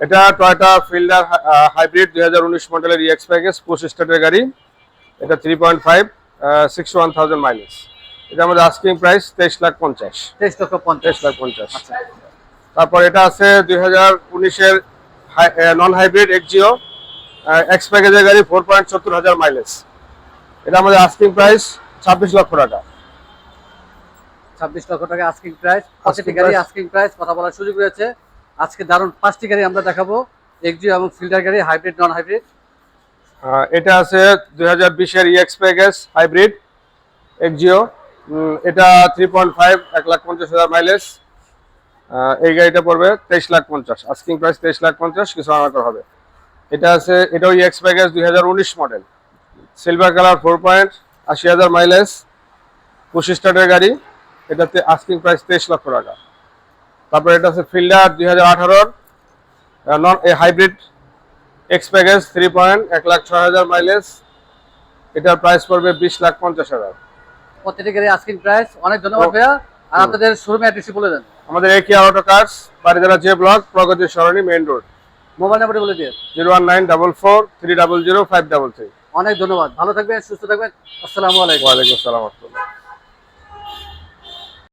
এটা Toyota fielder hybrid দুই হাজার উনিশ মডেলের ইএক্স প্যাকেজ পুশ স্টার্টের গাড়ি। এটা three point five six one thousand mileage এটা আমাদের আস্কিং প্রাইস তেইশ লাখ পঞ্চাশ। তেইশ লক্ষ পঞ্চাশ। লাখ পঞ্চাশ। আচ্ছা। তারপর এটা আছে দুই হাজার উনিশের নন হাইব্রিড এক্সজিও এক্স প্যাকেজের গাড়ি ফোর পয়েন্ট সত্তর হাজার মাইলেজ এটা আমাদের আস্কিং প্রাইস ছাব্বিশ লক্ষ টাকা। ছাব্বিশ লক্ষ টাকা আস্কিং প্রাইস প্রতিটি গাড়ি আস্কিং প্রাইস কথা বলার সুযোগ রয়েছে। আজকে দারুণ পাঁচটি গাড়ি আমরা দেখাবো এক্সিও এবং ফিল্টার গাড়ি হাইব্রিড নন হাইব্রিড এটা আছে দুই হাজার বিশের ইএক্স প্যাকেজ হাইব্রিড এক্সজিও এটা থ্রি পয়েন্ট ফাইভ এক লাখ পঞ্চাশ হাজার মাইলেজ এই গাড়িটা পড়বে তেইশ লাখ পঞ্চাশ আস্কিং প্রাইস তেইশ লাখ পঞ্চাশ, কিছু আমাকে হবে। এটা আছে, এটাও ইএক্স প্যাকেজ দুই হাজার উনিশ model silver colour four point আশি হাজার মাইলেজ পঁচিশ স্টার্টের গাড়ি, এটাতে আস্কিং প্রাইস তেইশ লক্ষ টাকা। তারপর এটা আছে ফিল্ডার দুই হাজার আঠারোর non hybrid X package three point এক লাখ ছয় হাজার মাইলেজ এটার প্রাইস পড়বে বিশ লাখ পঞ্চাশ হাজার। প্রতিটি গাড়ি আস্কিং প্রাইস অনেক ধন্যবাদ ভাইয়া। আর আপনাদের শোরুমে অ্যাড্রেসটি বলে দেন। আমাদের একে auto cars বাড়িদারা J block Pragati Sarani main road mobile নাম্বারটি বলে দিয়ে zero one nine double four three double zero five double three অনেক ধন্যবাদ। ভালো থাকবেন সুস্থ থাকবেন। আসসালামু আলাইকুম। ওয়ালাইকুম আসসালাম।